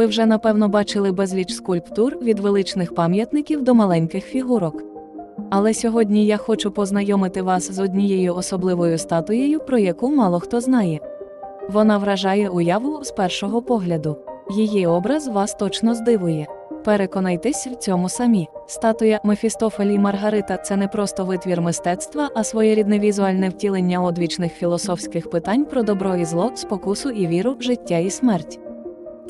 Ви вже напевно бачили безліч скульптур від величних пам'ятників до маленьких фігурок. Але сьогодні я хочу познайомити вас з однією особливою статуєю, про яку мало хто знає. Вона вражає уяву з першого погляду. Її образ вас точно здивує. Переконайтесь в цьому самі. Статуя Мефістофелі Маргарита це не просто витвір мистецтва, а своєрідне візуальне втілення одвічних філософських питань про добро і зло, спокусу і віру, життя і смерть.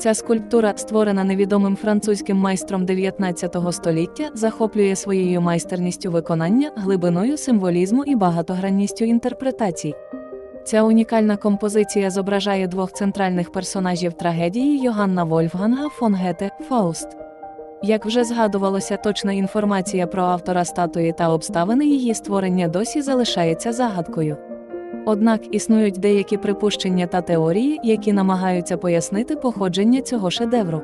Ця скульптура, створена невідомим французьким майстром 19 століття, захоплює своєю майстерністю виконання, глибиною символізму і багатогранністю інтерпретацій. Ця унікальна композиція зображає двох центральних персонажів трагедії Йоганна Вольфганга фон Гете Фауст. Як вже згадувалося, точна інформація про автора статуї та обставини її створення досі залишається загадкою. Однак існують деякі припущення та теорії, які намагаються пояснити походження цього шедевру.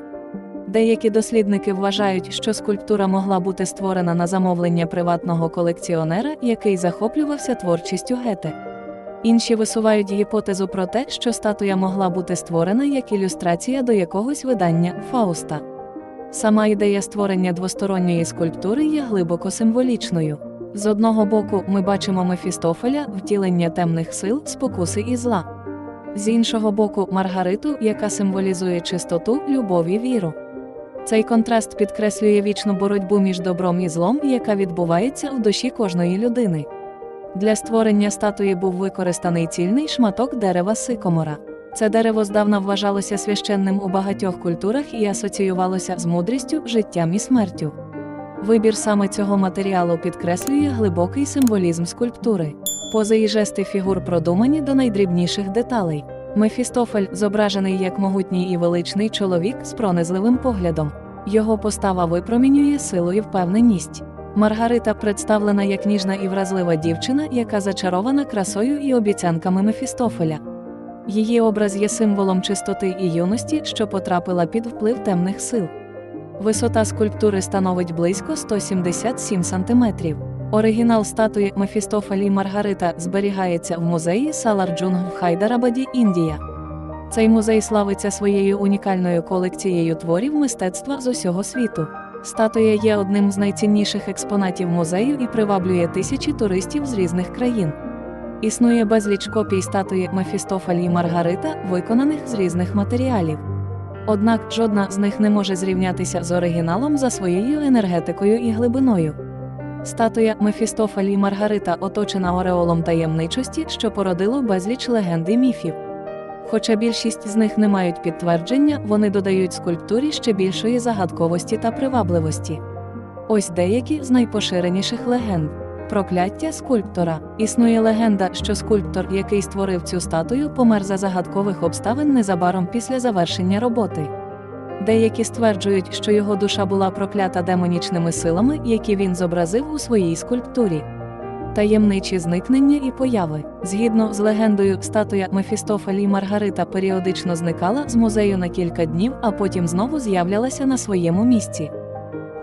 Деякі дослідники вважають, що скульптура могла бути створена на замовлення приватного колекціонера, який захоплювався творчістю Гете. Інші висувають гіпотезу про те, що статуя могла бути створена як ілюстрація до якогось видання Фауста. Сама ідея створення двосторонньої скульптури є глибоко символічною. З одного боку, ми бачимо Мефістофеля, втілення темних сил, спокуси і зла. З іншого боку, Маргариту, яка символізує чистоту, любов і віру. Цей контраст підкреслює вічну боротьбу між добром і злом, яка відбувається у душі кожної людини. Для створення статуї був використаний цільний шматок дерева сикомора. Це дерево здавна вважалося священним у багатьох культурах і асоціювалося з мудрістю, життям і смертю. Вибір саме цього матеріалу підкреслює глибокий символізм скульптури. Пози і жести фігур продумані до найдрібніших деталей. Мефістофель зображений як могутній і величний чоловік з пронизливим поглядом. Його постава випромінює силу і впевненість. Маргарита представлена як ніжна і вразлива дівчина, яка зачарована красою і обіцянками Мефістофеля. Її образ є символом чистоти і юності, що потрапила під вплив темних сил. Висота скульптури становить близько 177 см. Оригінал статуї Мефістофелі Маргарита зберігається в музеї Саларджунг в Хайдарабаді, Індія. Цей музей славиться своєю унікальною колекцією творів мистецтва з усього світу. Статуя є одним з найцінніших експонатів музею і приваблює тисячі туристів з різних країн. Існує безліч копій статуї Мефістофелі Маргарита, виконаних з різних матеріалів. Однак жодна з них не може зрівнятися з оригіналом за своєю енергетикою і глибиною. Статуя Мефістофелі Маргарита оточена ореолом таємничості, що породило безліч легенд і міфів. Хоча більшість з них не мають підтвердження, вони додають скульптурі ще більшої загадковості та привабливості. Ось деякі з найпоширеніших легенд. Прокляття скульптора. Існує легенда, що скульптор, який створив цю статую, помер за загадкових обставин незабаром після завершення роботи. Деякі стверджують, що його душа була проклята демонічними силами, які він зобразив у своїй скульптурі. Таємничі зникнення і появи. Згідно з легендою, статуя Мефістофелі Маргарита періодично зникала з музею на кілька днів, а потім знову з'являлася на своєму місці.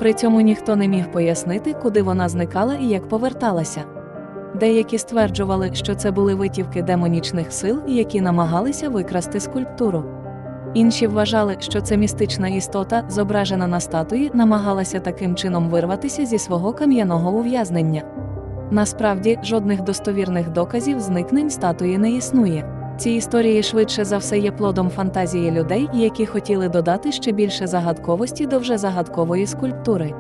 При цьому ніхто не міг пояснити, куди вона зникала і як поверталася. Деякі стверджували, що це були витівки демонічних сил, які намагалися викрасти скульптуру. Інші вважали, що це містична істота, зображена на статуї, намагалася таким чином вирватися зі свого кам'яного ув'язнення. Насправді, жодних достовірних доказів зникнень статуї не існує. Ці історії швидше за все є плодом фантазії людей, які хотіли додати ще більше загадковості до вже загадкової скульптури.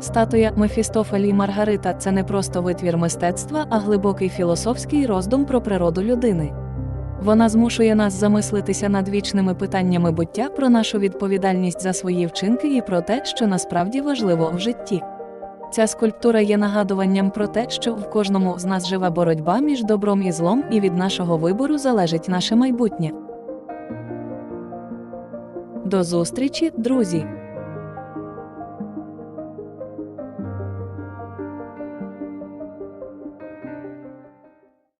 Статуя Мефістофелі і Маргарита це не просто витвір мистецтва, а глибокий філософський роздум про природу людини. Вона змушує нас замислитися над вічними питаннями буття про нашу відповідальність за свої вчинки і про те, що насправді важливо в житті. Ця скульптура є нагадуванням про те, що в кожному з нас живе боротьба між добром і злом, і від нашого вибору залежить наше майбутнє. До зустрічі, друзі!